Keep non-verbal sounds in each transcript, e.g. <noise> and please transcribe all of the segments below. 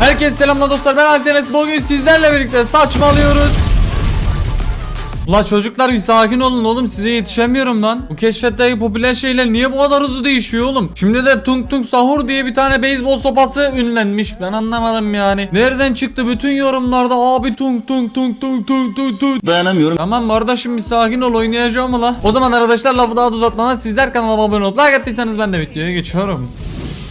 Herkese selamlar dostlar ben Altenes. Bugün sizlerle birlikte saçmalıyoruz. Ula çocuklar bir sakin olun oğlum size yetişemiyorum lan. Bu keşfetteki popüler şeyler niye bu kadar hızlı değişiyor oğlum? Şimdi de Tung Tung Sahur diye bir tane beyzbol sopası ünlenmiş. Ben anlamadım yani. Nereden çıktı bütün yorumlarda? Abi Tung Tung Tung Tung Tung Tung Tung. Dayanamıyorum. Tamam kardeşim bir sakin ol oynayacağım la? O zaman arkadaşlar lafı daha da uzatmadan sizler kanalıma abone olup like attıysanız ben de videoya geçiyorum.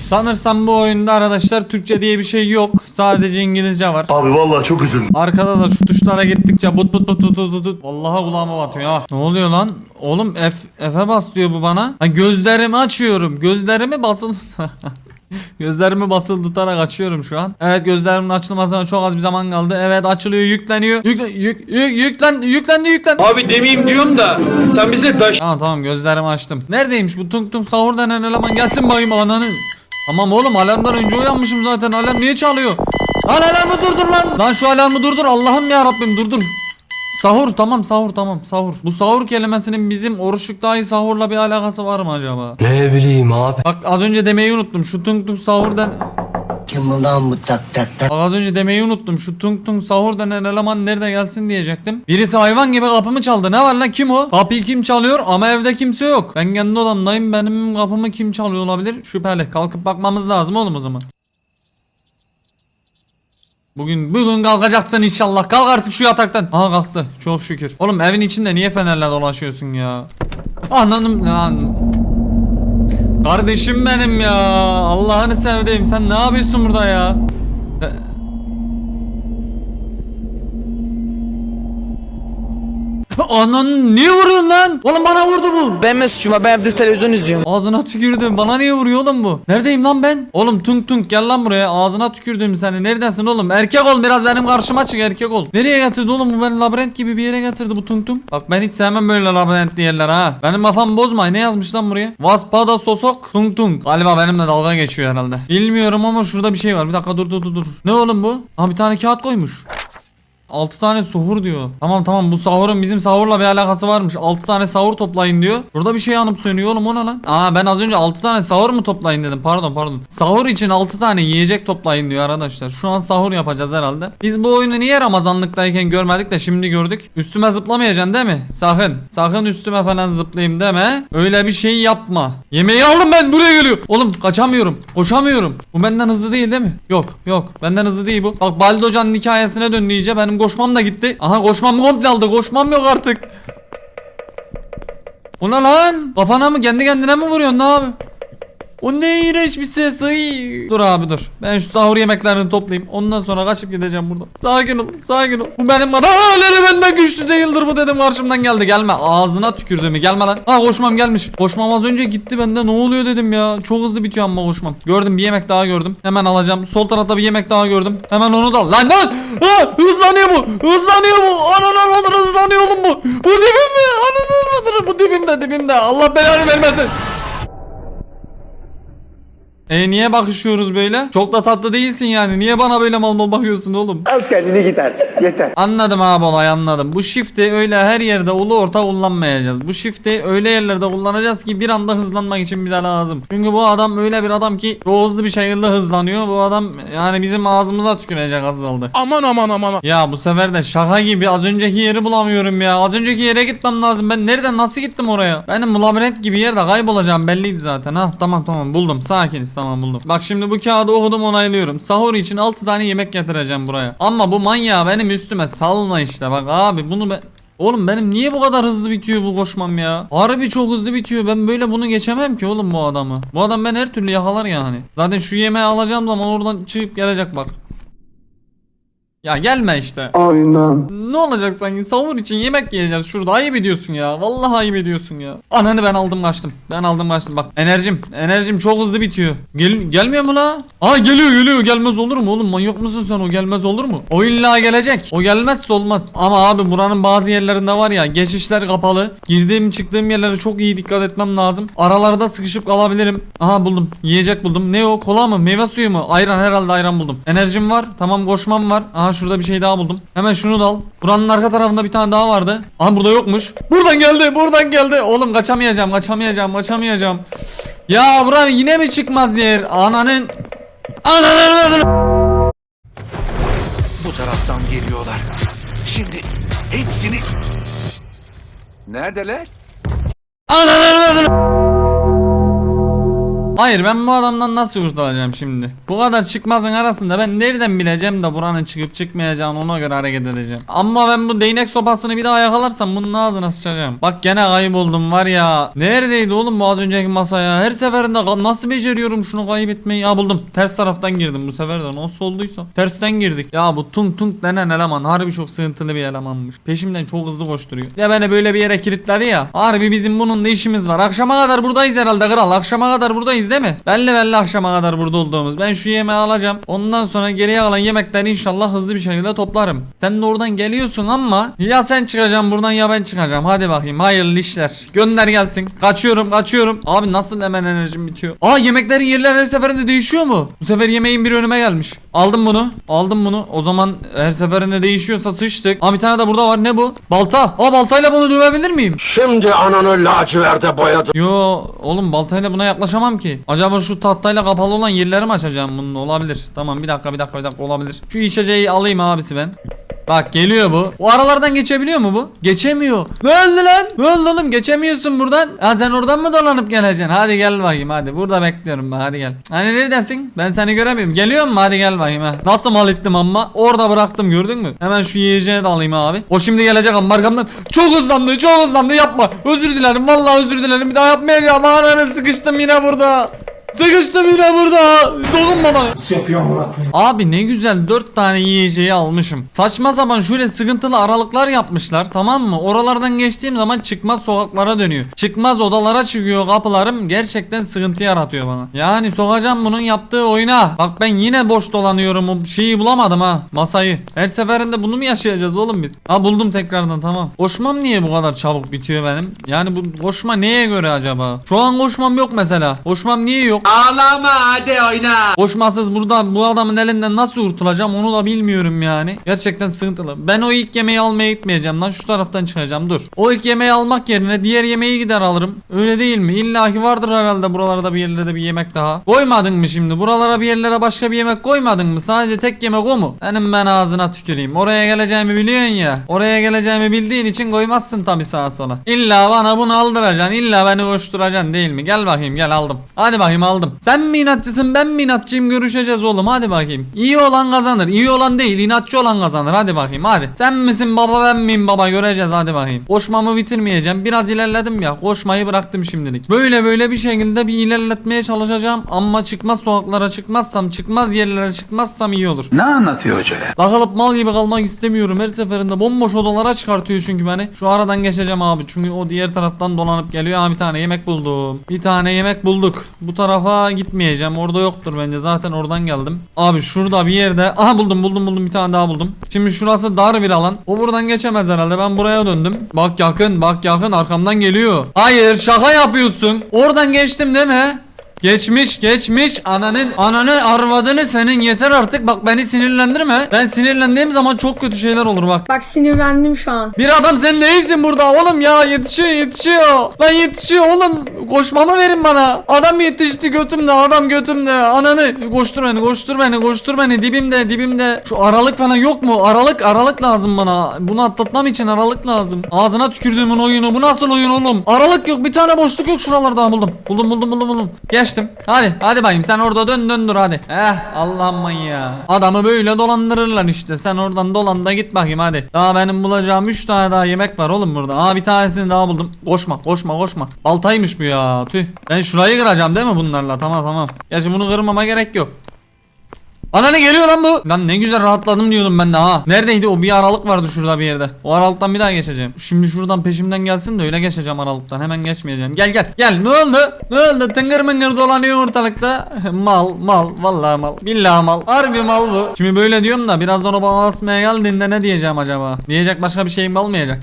Sanırsam bu oyunda arkadaşlar Türkçe diye bir şey yok. Sadece İngilizce var. Abi vallahi çok üzüldüm. Arkada da şu tuşlara gittikçe but but but but but but. Vallahi kulağıma batıyor ha. Ne oluyor lan? Oğlum F F'e bas diyor bu bana. Ha gözlerimi açıyorum. Gözlerimi basılı <laughs> Gözlerimi basılı tutarak açıyorum şu an. Evet gözlerimin açılmasına çok az bir zaman kaldı. Evet açılıyor, yükleniyor. Yükle, yük, yük, yüklen, yüklendi, yüklendi. Abi demeyeyim diyorum da sen bize taş Tamam tamam gözlerimi açtım. Neredeymiş bu tung tung sahur denen eleman gelsin bakayım ananı. Tamam oğlum alarmdan önce uyanmışım zaten. Alarm niye çalıyor? Lan alarmı durdur lan. Lan şu alarmı durdur. Allah'ım ya Rabbim durdur. Sahur tamam sahur tamam sahur. Bu sahur kelimesinin bizim oruçluk dahi sahurla bir alakası var mı acaba? Ne bileyim abi. Bak az önce demeyi unuttum. Şu tung tung sahur den... Kim ulan bu tak tak tak? Bak az önce demeyi unuttum. Şu tung tung sahur denen eleman nerede gelsin diyecektim. Birisi hayvan gibi kapımı çaldı. Ne var lan kim o? Kapıyı kim çalıyor ama evde kimse yok. Ben kendi odamdayım. Benim kapımı kim çalıyor olabilir? Şüpheli. Kalkıp bakmamız lazım oğlum o zaman. Bugün bugün kalkacaksın inşallah. Kalk artık şu yataktan. Aha kalktı. Çok şükür. Oğlum evin içinde niye fenerle dolaşıyorsun ya? Anladım lan. Kardeşim benim ya. Allah'ını sevdiğim. Sen ne yapıyorsun burada ya? Anan niye vuruyorsun lan? Oğlum bana vurdu bu. Ben mi suçum ben evde televizyon izliyorum. Ağzına tükürdüm. Bana niye vuruyor oğlum bu? Neredeyim lan ben? Oğlum tung tung gel lan buraya. Ağzına tükürdüm seni. Neredesin oğlum? Erkek ol biraz benim karşıma çık erkek ol. Nereye getirdi oğlum bu beni labirent gibi bir yere getirdi bu tung tung. Bak ben hiç sevmem böyle labirentli yerler ha. Benim kafamı bozma. Ne yazmış lan buraya? Vaspada sosok tung tung. Galiba benimle dalga geçiyor herhalde. Bilmiyorum ama şurada bir şey var. Bir dakika dur dur dur dur. Ne oğlum bu? Ha bir tane kağıt koymuş. 6 tane suhur diyor. Tamam tamam bu sahurun bizim sahurla bir alakası varmış. 6 tane sahur toplayın diyor. Burada bir şey yanıp sönüyor oğlum o ne lan? Aa ben az önce 6 tane sahur mu toplayın dedim. Pardon pardon. Sahur için 6 tane yiyecek toplayın diyor arkadaşlar. Şu an sahur yapacağız herhalde. Biz bu oyunu niye Ramazanlıktayken görmedik de şimdi gördük. Üstüme zıplamayacaksın değil mi? Sakın. Sakın üstüme falan zıplayayım deme. Öyle bir şey yapma. Yemeği aldım ben buraya geliyor. Oğlum kaçamıyorum. Koşamıyorum. Bu benden hızlı değil değil mi? Yok yok. Benden hızlı değil bu. Bak Baldi Hoca'nın hikayesine döndü iyice. Benim koşmam da gitti. Aha koşmam komple aldı. Koşmam yok artık. O ne lan? Kafana mı kendi kendine mi vuruyorsun ne abi? O ne iğrenç bir ses. Ay. Dur abi dur. Ben şu sahur yemeklerini toplayayım. Ondan sonra kaçıp gideceğim buradan. Sakin ol. Sakin ol. Bu benim adam. Aa lele benden güçlü değildir bu dedim karşımdan geldi. Gelme. Ağzına tükürdüğümü. Gelme lan. Ha koşmam gelmiş. Koşmam az önce gitti bende. Ne oluyor dedim ya. Çok hızlı bitiyor ama koşmam. Gördüm bir yemek daha gördüm. Hemen alacağım. Sol tarafta bir yemek daha gördüm. Hemen onu da al. Lan lan. Ha, hızlanıyor bu. Hızlanıyor bu. Mıdır hızlanıyor oğlum bu. Bu dibimde. Mıdır bu dibimde dibimde. Allah belanı vermesin. E niye bakışıyoruz böyle? Çok da tatlı değilsin yani. Niye bana böyle mal mal bakıyorsun oğlum? Al kendini git artık. Yeter. Anladım abi olay anladım. Bu shift'i öyle her yerde ulu orta kullanmayacağız. Bu shift'i öyle yerlerde kullanacağız ki bir anda hızlanmak için bize lazım. Çünkü bu adam öyle bir adam ki çok hızlı bir şekilde hızlanıyor. Bu adam yani bizim ağzımıza tükürecek az kaldı. Aman aman aman. Ya bu sefer de şaka gibi az önceki yeri bulamıyorum ya. Az önceki yere gitmem lazım. Ben nereden nasıl gittim oraya? Benim labirent gibi yerde kaybolacağım belliydi zaten. Ha tamam tamam buldum. Sakiniz tamam buldum. Bak şimdi bu kağıdı okudum onaylıyorum. Sahur için 6 tane yemek getireceğim buraya. Ama bu manyağı benim üstüme salma işte. Bak abi bunu ben Oğlum benim niye bu kadar hızlı bitiyor bu koşmam ya? Harbi çok hızlı bitiyor. Ben böyle bunu geçemem ki oğlum bu adamı. Bu adam ben her türlü yakalar yani. Zaten şu yemeği alacağım zaman oradan çıkıp gelecek bak. Ya gelme işte. Aynen. Ne olacak sanki? Savur için yemek yiyeceğiz. Şurada ayıp ediyorsun ya. Vallahi ayıp ediyorsun ya. Ananı ben aldım kaçtım. Ben aldım kaçtım. Bak enerjim enerjim çok hızlı bitiyor. Gel, Gelmiyor mu la? Aa geliyor geliyor. Gelmez olur mu oğlum? Manyak mısın sen? O gelmez olur mu? O illa gelecek. O gelmezse olmaz. Ama abi buranın bazı yerlerinde var ya geçişler kapalı. Girdiğim çıktığım yerlere çok iyi dikkat etmem lazım. Aralarda sıkışıp kalabilirim. Aha buldum. Yiyecek buldum. Ne o? Kola mı? Meyve suyu mu? Ayran herhalde ayran buldum. Enerjim var. Tamam koşmam var. Aha şurada bir şey daha buldum. Hemen şunu da al. Buranın arka tarafında bir tane daha vardı. Aha burada yokmuş. Buradan geldi buradan geldi. Oğlum kaçamayacağım kaçamayacağım kaçamayacağım. Ya buranın yine mi çıkmaz yer? Ananın. Ananın taraftan geliyorlar. Şimdi hepsini... Neredeler? Hayır ben bu adamdan nasıl kurtulacağım şimdi? Bu kadar çıkmazın arasında ben nereden bileceğim de buranın çıkıp çıkmayacağını ona göre hareket edeceğim. Ama ben bu değnek sopasını bir daha yakalarsam bunun ağzına sıçacağım. Bak gene kayboldum var ya. Neredeydi oğlum bu az önceki masaya? Her seferinde nasıl beceriyorum şunu kaybetmeyi? Ya buldum. Ters taraftan girdim bu sefer de nasıl olduysa. Tersten girdik. Ya bu tung tung denen eleman harbi çok sıkıntılı bir elemanmış. Peşimden çok hızlı koşturuyor. Ya beni böyle bir yere kilitledi ya. Harbi bizim bununla işimiz var. Akşama kadar buradayız herhalde kral. Akşama kadar buradayız değil mi? Belli belli akşama kadar burada olduğumuz. Ben şu yemeği alacağım. Ondan sonra geriye kalan yemekleri inşallah hızlı bir şekilde toplarım. Sen de oradan geliyorsun ama ya sen çıkacaksın buradan ya ben çıkacağım. Hadi bakayım hayırlı işler. Gönder gelsin. Kaçıyorum kaçıyorum. Abi nasıl hemen enerjim bitiyor. Aa yemeklerin yerleri her seferinde değişiyor mu? Bu sefer yemeğin biri önüme gelmiş. Aldım bunu. Aldım bunu. O zaman her seferinde değişiyorsa sıçtık. Aa bir tane de burada var. Ne bu? Balta. Aa baltayla bunu dövebilir miyim? Şimdi ananı laciverde boyadım. Yo oğlum baltayla buna yaklaşamam ki. Acaba şu tahtayla kapalı olan yerleri mi açacağım bunun? Olabilir. Tamam bir dakika bir dakika bir dakika olabilir. Şu içeceği alayım abisi ben. Bak geliyor bu. O aralardan geçebiliyor mu bu? Geçemiyor. Ne oldu lan? Ne oldu oğlum? Geçemiyorsun buradan. Ha sen oradan mı dolanıp geleceksin? Hadi gel bakayım hadi. Burada bekliyorum ben. Hadi gel. Hani neredesin? Ben seni göremiyorum. Geliyor mu? Hadi gel bakayım ha. Nasıl mal ettim ama? Orada bıraktım gördün mü? Hemen şu yiyeceği de alayım abi. O şimdi gelecek ama arkamdan. Çok hızlandı çok hızlandı yapma. Özür dilerim vallahi özür dilerim. Bir daha yapmayacağım. Ananı sıkıştım yine burada. Sıkıştım yine burada. Dokunma bana. Abi ne güzel 4 tane yiyeceği almışım. Saçma zaman şöyle sıkıntılı aralıklar yapmışlar tamam mı? Oralardan geçtiğim zaman çıkmaz sokaklara dönüyor. Çıkmaz odalara çıkıyor kapılarım gerçekten sıkıntı yaratıyor bana. Yani sokacağım bunun yaptığı oyuna. Bak ben yine boş dolanıyorum o şeyi bulamadım ha masayı. Her seferinde bunu mu yaşayacağız oğlum biz? Ha buldum tekrardan tamam. Koşmam niye bu kadar çabuk bitiyor benim? Yani bu koşma neye göre acaba? Şu an koşmam yok mesela. Koşmam niye yok? Ağlama hadi oyna. Koşmasız burada bu adamın elinden nasıl kurtulacağım onu da bilmiyorum yani. Gerçekten sıkıntılı. Ben o ilk yemeği almaya gitmeyeceğim lan şu taraftan çıkacağım dur. O ilk yemeği almak yerine diğer yemeği gider alırım. Öyle değil mi? İlla ki vardır herhalde buralarda bir yerlerde bir yemek daha. Koymadın mı şimdi? Buralara bir yerlere başka bir yemek koymadın mı? Sadece tek yemek o mu? Benim ben ağzına tüküreyim. Oraya geleceğimi biliyorsun ya. Oraya geleceğimi bildiğin için koymazsın tabi sağa sola. İlla bana bunu aldıracaksın. İlla beni koşturacaksın değil mi? Gel bakayım gel aldım. Hadi bakayım aldım. Sen mi inatçısın ben mi inatçıyım görüşeceğiz oğlum hadi bakayım. İyi olan kazanır. İyi olan değil inatçı olan kazanır. Hadi bakayım hadi. Sen misin baba ben miyim baba göreceğiz hadi bakayım. Koşmamı bitirmeyeceğim. Biraz ilerledim ya. Koşmayı bıraktım şimdilik. Böyle böyle bir şekilde bir ilerletmeye çalışacağım. Ama çıkmaz sokaklara çıkmazsam çıkmaz yerlere çıkmazsam iyi olur. Ne anlatıyor hoca ya? Takılıp mal gibi kalmak istemiyorum. Her seferinde bomboş odalara çıkartıyor çünkü beni. Şu aradan geçeceğim abi. Çünkü o diğer taraftan dolanıp geliyor. Ha bir tane yemek buldum. Bir tane yemek bulduk. Bu tarafa gitmeyeceğim. Orada yoktur bence. Zaten oradan geldim. Abi şurada bir yerde. Aha buldum buldum buldum. Bir tane daha buldum. Şimdi şurası dar bir alan. O buradan geçemez herhalde. Ben buraya döndüm. Bak yakın bak yakın arkamdan geliyor. Hayır şaka yapıyorsun. Oradan geçtim değil mi? Geçmiş geçmiş ananın ananı arvadını senin yeter artık bak beni sinirlendirme. Ben sinirlendiğim zaman çok kötü şeyler olur bak. Bak sinirlendim şu an. Bir adam sen neysin burada oğlum ya yetişiyor yetişiyor. Lan yetişiyor oğlum koşmamı verin bana. Adam yetişti götümde adam götümde. Ananı koştur beni koştur beni koştur beni dibimde dibimde. Şu aralık falan yok mu? Aralık aralık lazım bana. Bunu atlatmam için aralık lazım. Ağzına tükürdüğümün oyunu bu nasıl oyun oğlum? Aralık yok bir tane boşluk yok şuralarda buldum. Buldum buldum buldum buldum. Geçtim. Hadi hadi bayım sen orada dön dön dur hadi. Eh Allah'ım ya. Adamı böyle dolandırırlar işte. Sen oradan dolan da git bakayım hadi. Daha benim bulacağım 3 tane daha yemek var oğlum burada. Aa bir tanesini daha buldum. Koşma koşma koşma. Baltaymış bu ya. Tüh. Ben şurayı kıracağım değil mi bunlarla? Tamam tamam. Gerçi bunu kırmama gerek yok. Ana ne geliyor lan bu? Lan ne güzel rahatladım diyordum ben de ha. Neredeydi o bir aralık vardı şurada bir yerde. O aralıktan bir daha geçeceğim. Şimdi şuradan peşimden gelsin de öyle geçeceğim aralıktan. Hemen geçmeyeceğim. Gel gel. Gel ne oldu? Ne oldu? Tıngır mıngır dolanıyor ortalıkta. <laughs> mal mal. Vallahi mal. Billahi mal. Harbi mal bu. Şimdi böyle diyorum da birazdan o bana basmaya geldiğinde ne diyeceğim acaba? Diyecek başka bir şeyim kalmayacak.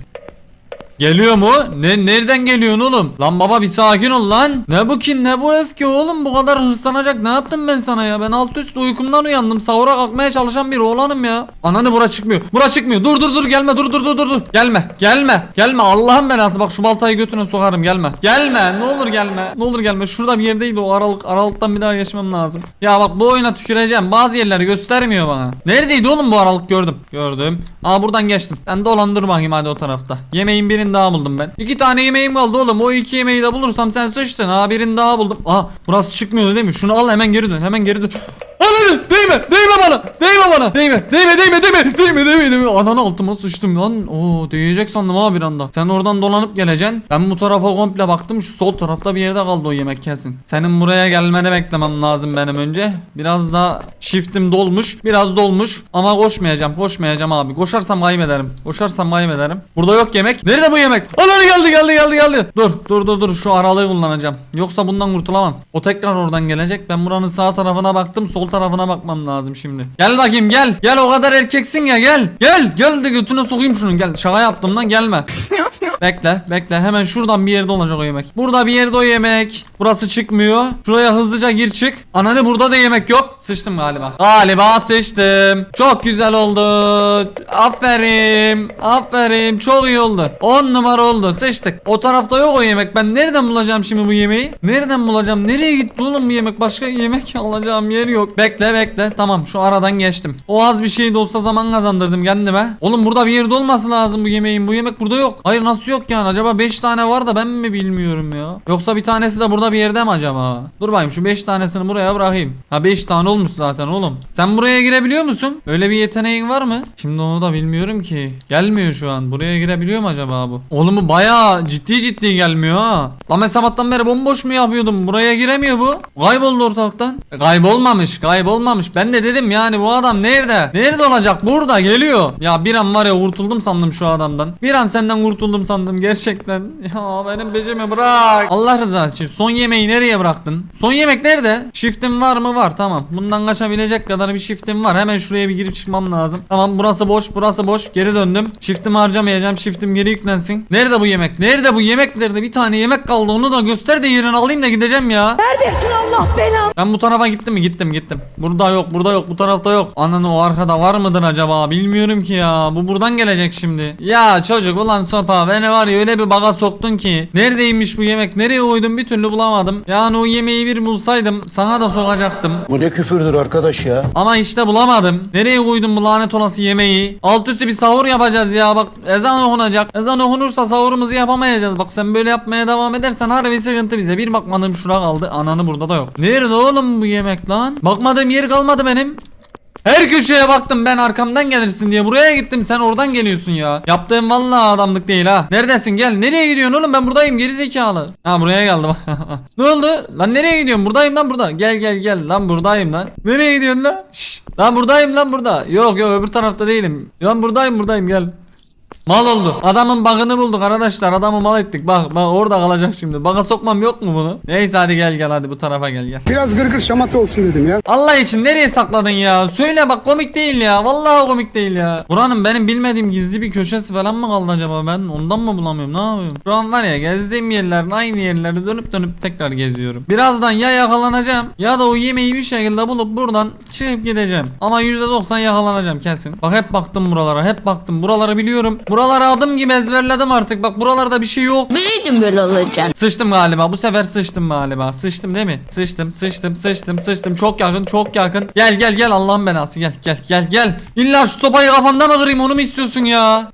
Geliyor mu? Ne nereden geliyorsun oğlum? Lan baba bir sakin ol lan. Ne bu kin ne bu öfke oğlum bu kadar hırslanacak ne yaptım ben sana ya? Ben alt üst uykumdan uyandım. Sahura kalkmaya çalışan bir oğlanım ya. Ananı bura çıkmıyor. Bura çıkmıyor. Dur dur dur gelme dur dur dur dur. Gelme gelme. Gelme Allah'ın belası bak şu baltayı götüne sokarım gelme. Gelme ne olur gelme. Ne olur gelme. Şurada bir yerdeydi o aralık aralıktan bir daha geçmem lazım. Ya bak bu oyuna tüküreceğim. Bazı yerleri göstermiyor bana. Neredeydi oğlum bu aralık gördüm. Gördüm. Aa buradan geçtim. Ben dolandır bakayım hadi o tarafta. Yemeğin birini daha buldum ben. İki tane yemeğim kaldı oğlum. O iki yemeği de bulursam sen sıçtın. Aa birini daha buldum. Aa burası çıkmıyor değil mi? Şunu al hemen geri dön. Hemen geri dön. Ananı değme değme bana değme bana değme değme değme değme değme değme değme ananı altıma sıçtım lan Oo değecek sandım ha bir anda sen oradan dolanıp geleceksin ben bu tarafa komple baktım şu sol tarafta bir yerde kaldı o yemek kesin senin buraya gelmeni beklemem lazım benim önce biraz da shiftim dolmuş biraz dolmuş ama koşmayacağım koşmayacağım abi koşarsam kaybederim koşarsam kaybederim burada yok yemek nerede bu yemek. Ananı geldi geldi geldi geldi. Dur dur dur dur. Şu aralığı kullanacağım. Yoksa bundan kurtulamam. O tekrar oradan gelecek. Ben buranın sağ tarafına baktım. Sol tarafına bakmam lazım şimdi. Gel bakayım gel. Gel o kadar erkeksin ya gel. Gel gel de götüne sokayım şunu. Gel şaka yaptım lan gelme. <laughs> Bekle bekle. Hemen şuradan bir yerde olacak o yemek. Burada bir yerde o yemek. Burası çıkmıyor. Şuraya hızlıca gir çık. Ananı burada da yemek yok. Sıçtım galiba. Galiba sıçtım. Çok güzel oldu. Aferin aferin. Çok iyi oldu. 10 numara oldu. Sıçtık o tarafta yok o yemek. Ben nereden bulacağım şimdi bu yemeği? Nereden bulacağım? Nereye gitti oğlum bu yemek? Başka yemek <laughs> alacağım yer yok. Bekle bekle. Tamam şu aradan geçtim. O az bir şey de olsa zaman kazandırdım kendime. Oğlum burada bir yerde olması lazım bu yemeğin. Bu yemek burada yok. Hayır nasıl yok yani? Acaba 5 tane var da ben mi bilmiyorum ya? Yoksa bir tanesi de burada bir yerde mi acaba? Dur bakayım şu 5 tanesini buraya bırakayım. Ha 5 tane olmuş zaten oğlum. Sen buraya girebiliyor musun? Öyle bir yeteneğin var mı? Şimdi onu da bilmiyorum ki. Gelmiyor şu an. Buraya girebiliyor mu acaba bu oğlum bu bayağı ciddi ciddi gelmiyor ha. Lan ben sabahtan beri bomboş mu yapıyordum? Buraya giremiyor bu. Kayboldu ortalıktan. E, kaybolmamış kaybolmamış. Ben de dedim yani bu adam nerede? Nerede olacak? Burada geliyor. Ya bir an var ya kurtuldum sandım şu adamdan. Bir an senden kurtuldum sandım gerçekten. <laughs> Ya benim peşimi bırak. Allah rızası için son yemeği nereye bıraktın? Son yemek nerede? Shiftim var mı? Var tamam. Bundan kaçabilecek kadar bir shiftim var. Hemen şuraya bir girip çıkmam lazım. Tamam burası boş burası boş. Geri döndüm. Shiftimi harcamayacağım. Shiftim geri yüklensin nerede bu yemek nerede bu yemek nerede bir tane yemek kaldı onu da göster de yerini alayım da gideceğim ya Neredesin Allah belanı? ben bu tarafa gittim mi? Gittim gittim. Burada yok, burada yok, bu tarafta yok. Ananı o arkada var mıdır acaba? Bilmiyorum ki ya. Bu buradan gelecek şimdi. Ya çocuk ulan sopa beni var ya öyle bir baga soktun ki. Neredeymiş bu yemek? Nereye koydum bir türlü bulamadım. Yani o yemeği bir bulsaydım sana da sokacaktım. Bu ne küfürdür arkadaş ya? Ama işte bulamadım. Nereye koydum bu lanet olası yemeği? Alt üstü bir sahur yapacağız ya. Bak ezan okunacak. Ezan okunursa sahurumuzu yapamayacağız. Bak sen böyle yapmaya devam edersen harbi sıkıntı bize. Bir bakmadım şura kaldı. Ananı burada da yok. Nerede oğlum bu yemek lan? Bakmadığım yer kalmadı benim. Her köşeye baktım ben arkamdan gelirsin diye buraya gittim sen oradan geliyorsun ya. Yaptığım vallahi adamlık değil ha. Neredesin gel. Nereye gidiyorsun oğlum ben buradayım geri zekalı. Ha buraya geldim. <laughs> ne oldu? Lan nereye gidiyorsun? Buradayım lan burada. Gel gel gel lan buradayım lan. Nereye gidiyorsun lan? Şşş. Lan buradayım lan burada. Yok yok öbür tarafta değilim. Lan buradayım buradayım gel. Mal oldu. Adamın bug'ını bulduk arkadaşlar. Adamı mal ettik. Bak bak orada kalacak şimdi. Bug'a sokmam yok mu bunu? Neyse hadi gel gel hadi bu tarafa gel gel. Biraz gırgır şamata olsun dedim ya. Allah için nereye sakladın ya? Söyle bak komik değil ya. Vallahi komik değil ya. Buranın benim bilmediğim gizli bir köşesi falan mı kaldı acaba? Ben ondan mı bulamıyorum? Ne yapıyorum? Şu an var ya gezdiğim yerlerin aynı yerleri dönüp dönüp tekrar geziyorum. Birazdan ya yakalanacağım ya da o yemeği bir şekilde bulup buradan çıkıp gideceğim. Ama %90 yakalanacağım kesin. Bak hep baktım buralara. Hep baktım. Buraları biliyorum. Buraları adım gibi ezberledim artık. Bak buralarda bir şey yok. Biliyordum böyle olacağını. Sıçtım galiba. Bu sefer sıçtım galiba. Sıçtım değil mi? Sıçtım, sıçtım, sıçtım, sıçtım. Çok yakın, çok yakın. Gel gel gel Allah'ın belası. Gel gel gel gel. İlla şu sopayı kafanda mı kırayım onu mu istiyorsun ya?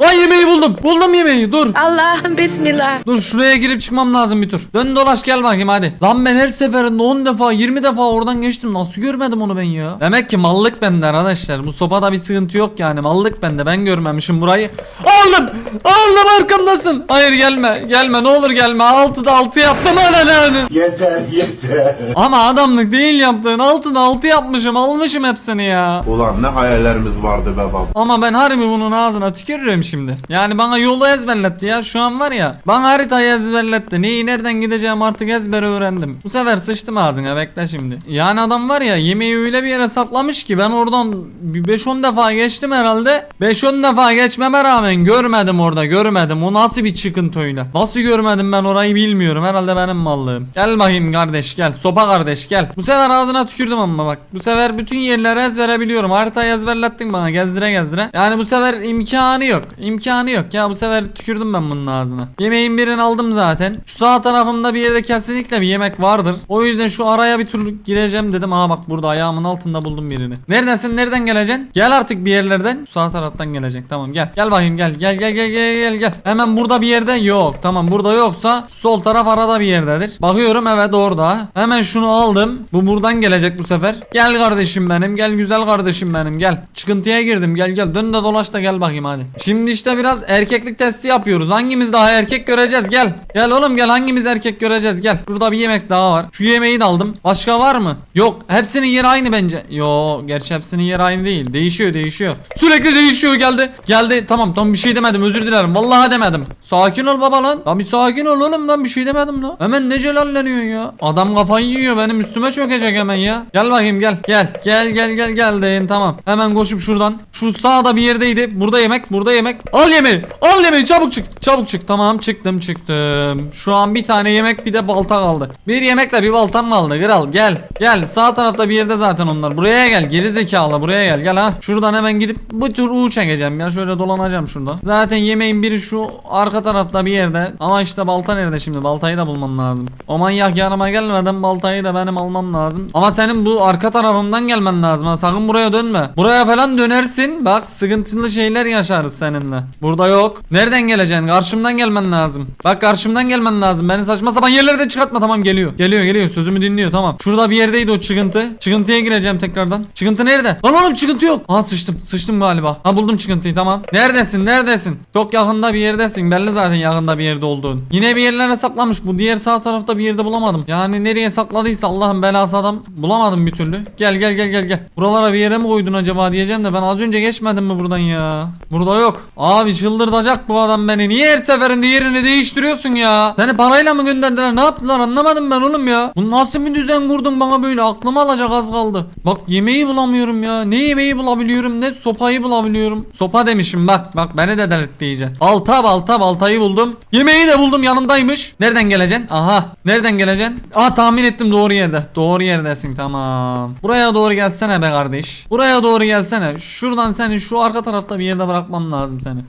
Ay yemeği buldum. Buldum yemeği. Dur. Allah'ım bismillah. Dur şuraya girip çıkmam lazım bir tur. Dön dolaş gel bakayım hadi. Lan ben her seferinde 10 defa 20 defa oradan geçtim. Nasıl görmedim onu ben ya? Demek ki mallık bende arkadaşlar. Bu sopada bir sıkıntı yok yani. Mallık bende. Ben görmemişim burayı. Aldım. Aldım arkamdasın. Hayır gelme. Gelme ne olur gelme. 6'da 6 yaptım ananı. Yeter yeter. Ama adamlık değil yaptığın. 6'da 6 yapmışım. Almışım hepsini ya. Ulan ne hayallerimiz vardı be baba. Ama ben harbi bunun ağzına tükürürüm şimdi. Yani bana yolu ezberletti ya. Şu an var ya. Bana haritayı ezberletti. Neyi nereden gideceğim artık ezber öğrendim. Bu sefer sıçtım ağzına bekle şimdi. Yani adam var ya yemeği öyle bir yere saklamış ki ben oradan bir 5-10 defa geçtim herhalde. 5-10 defa geçmeme rağmen görmedim orada görmedim. O nasıl bir çıkıntı öyle. Nasıl görmedim ben orayı bilmiyorum. Herhalde benim mallığım. Gel bakayım kardeş gel. Sopa kardeş gel. Bu sefer ağzına tükürdüm ama bak. Bu sefer bütün yerleri ezbere biliyorum. Haritayı ezberlettin bana gezdire gezdire. Yani bu sefer imkanı yok. İmkanı yok ya bu sefer tükürdüm ben bunun ağzına. Yemeğin birini aldım zaten. Şu sağ tarafımda bir yerde kesinlikle bir yemek vardır. O yüzden şu araya bir türlü gireceğim dedim. Aa bak burada ayağımın altında buldum birini. Neredesin? Nereden geleceksin? Gel artık bir yerlerden. Şu sağ taraftan gelecek. Tamam gel. Gel bakayım gel. Gel gel gel gel gel gel. Hemen burada bir yerde yok. Tamam burada yoksa sol taraf arada bir yerdedir. Bakıyorum evet orada. Hemen şunu aldım. Bu buradan gelecek bu sefer. Gel kardeşim benim. Gel güzel kardeşim benim. Gel. Çıkıntıya girdim. Gel gel. Dön de dolaş da gel bakayım hadi. Şimdi işte biraz erkeklik testi yapıyoruz. Hangimiz daha erkek göreceğiz? Gel. Gel oğlum gel. Hangimiz erkek göreceğiz? Gel. Burada bir yemek daha var. Şu yemeği de aldım. Başka var mı? Yok. Hepsinin yeri aynı bence. Yo, gerçi hepsinin yeri aynı değil. Değişiyor, değişiyor. Sürekli değişiyor geldi. Geldi. Tamam, tam bir şey demedim. Özür dilerim. Vallahi demedim. Sakin ol baba lan. Lan bir sakin ol oğlum lan bir şey demedim lan. Hemen ne celalleniyorsun ya? Adam kafayı yiyor. Benim üstüme çökecek hemen ya. Gel bakayım gel. Gel. Gel gel gel gel deyin tamam. Hemen koşup şuradan. Şu sağda bir yerdeydi. Burada yemek, burada yemek. Al yemeği. Al yemeği çabuk çık. Çabuk çık. Tamam çıktım çıktım. Şu an bir tane yemek bir de balta kaldı. Bir yemekle bir baltam kaldı. Kral gel. Gel. Sağ tarafta bir yerde zaten onlar. Buraya gel. Geri zekalı buraya gel. Gel ha. Şuradan hemen gidip bu tür U çekeceğim ya. Şöyle dolanacağım şuradan. Zaten yemeğin biri şu arka tarafta bir yerde. Ama işte balta nerede şimdi? Baltayı da bulmam lazım. O manyak yanıma gelmeden baltayı da benim almam lazım. Ama senin bu arka tarafımdan gelmen lazım ha. Sakın buraya dönme. Buraya falan dönersin. Bak sıkıntılı şeyler yaşarız seninle. Burada yok. Nereden geleceksin? Karşımdan gelmen lazım. Bak karşımdan gelmen lazım. Beni saçma sapan yerlerde çıkartma. Tamam geliyor. Geliyor geliyor. Sözümü dinliyor. Tamam. Şurada bir yerdeydi o çıkıntı. Çıkıntıya gireceğim tekrardan. Çıkıntı nerede? Lan oğlum çıkıntı yok. Ha sıçtım. Sıçtım galiba. Ha buldum çıkıntıyı tamam. Neredesin? Neredesin? Çok yakında bir yerdesin. Belli zaten yakında bir yerde olduğun. Yine bir yerlere saklamış. Bu diğer sağ tarafta bir yerde bulamadım. Yani nereye sakladıysa Allah'ın belası adam bulamadım bir türlü. Gel gel gel gel gel. Buralara bir yere mi koydun acaba diyeceğim de ben az önce geçmedim mi buradan ya? Burada yok. Abi çıldırtacak bu adam beni. Niye her seferinde yerini değiştiriyorsun ya? Seni parayla mı gönderdiler? Ne yaptılar? Anlamadım ben oğlum ya. Bu nasıl bir düzen kurdun bana böyle? Aklımı alacak az kaldı. Bak yemeği bulamıyorum ya. Ne yemeği bulabiliyorum ne sopayı bulabiliyorum. Sopa demişim bak. Bak beni de delirtti iyice. Balta balta baltayı buldum. Yemeği de buldum yanındaymış. Nereden geleceksin? Aha. Nereden geleceksin? Aa tahmin ettim doğru yerde. Doğru yerdesin tamam. Buraya doğru gelsene be kardeş. Buraya doğru gelsene. Şuradan seni şu arka tarafta bir yerde bırakmam lazım seni.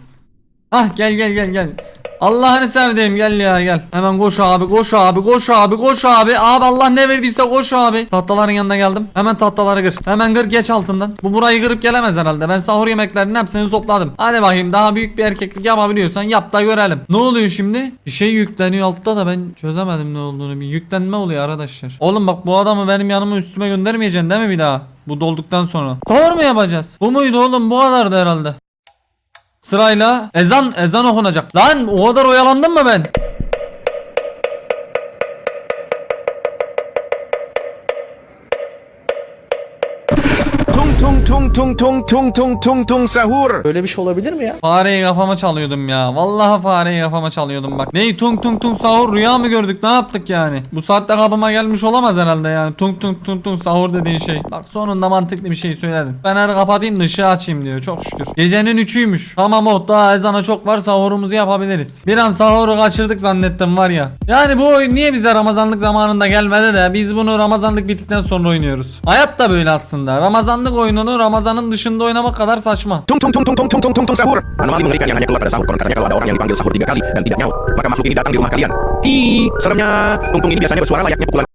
Ah gel gel gel gel. Allah'ını sevdiğim gel ya gel. Hemen koş abi koş abi koş abi koş abi. Abi Allah ne verdiyse koş abi. Tahtaların yanına geldim. Hemen tahtaları kır. Hemen kır geç altından. Bu burayı kırıp gelemez herhalde. Ben sahur yemeklerinin hepsini topladım. Hadi bakayım daha büyük bir erkeklik yapabiliyorsan yap da görelim. Ne oluyor şimdi? Bir şey yükleniyor altta da ben çözemedim ne olduğunu. Bir yüklenme oluyor arkadaşlar. Oğlum bak bu adamı benim yanıma üstüme göndermeyeceksin değil mi bir daha? Bu dolduktan sonra. Sahur mu yapacağız? Bu muydu oğlum? Bu kadardı herhalde. Sırayla ezan ezan okunacak. Lan o kadar oyalandım mı ben? tung tung tung tung tung tung tung sahur. Böyle bir şey olabilir mi ya? Fareyi kafama çalıyordum ya. Vallahi fareyi kafama çalıyordum bak. Neyi tung tung tung sahur rüya mı gördük ne yaptık yani? Bu saatte kafama gelmiş olamaz herhalde yani. Tung tung tung tung sahur dediğin şey. Bak sonunda mantıklı bir şey söyledin. Ben her kapatayım da ışığı açayım diyor çok şükür. Gecenin üçüymüş. Tamam oh daha ezana çok var sahurumuzu yapabiliriz. Bir an sahuru kaçırdık zannettim var ya. Yani bu oyun niye bize Ramazanlık zamanında gelmedi de biz bunu Ramazanlık bittikten sonra oynuyoruz. Hayat da böyle aslında. Ramazanlık oyununu Ramazanın dışında oynamak kadar saçma. Tung tung tung tung tung tung tung tung tung sahur. Anomali mengerikan yang hanya keluar pada sahur. Kalau ada orang yang dipanggil sahur tiga kali dan tidak maka di rumah kalian. Tungtung ini biasanya bersuara layaknya pukulan